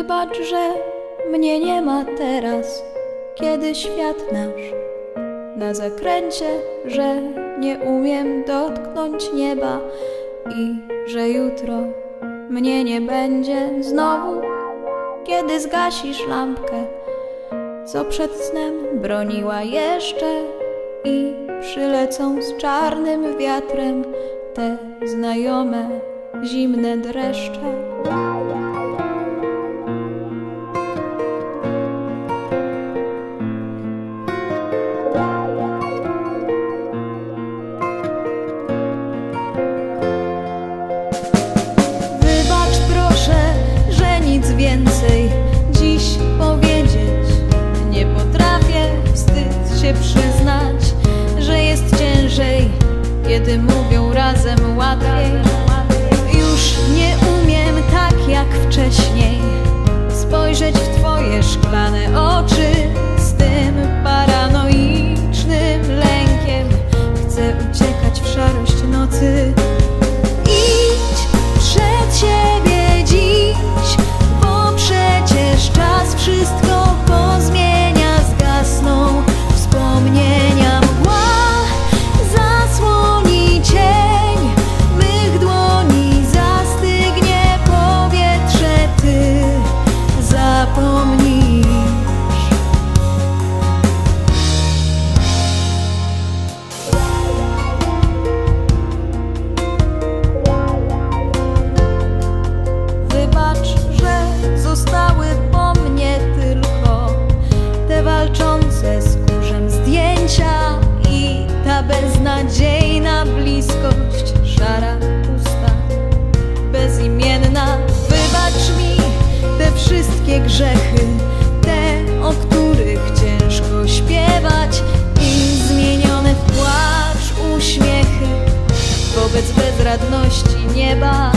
Wybacz, że mnie nie ma teraz, kiedy świat nasz na zakręcie, że nie umiem dotknąć nieba i że jutro mnie nie będzie znowu, kiedy zgasisz lampkę, co przed snem broniła jeszcze i przylecą z czarnym wiatrem te znajome zimne dreszcze. więcej dziś powiedzieć. Nie potrafię, wstyd się przyznać, że jest ciężej, kiedy mówią razem łatwiej. Już nie umiem tak jak wcześniej. ze skórzem zdjęcia i ta beznadziejna bliskość szara, pusta, bezimienna. Wybacz mi te wszystkie grzechy, te, o których ciężko śpiewać i zmienione w płacz uśmiechy wobec bezradności nieba.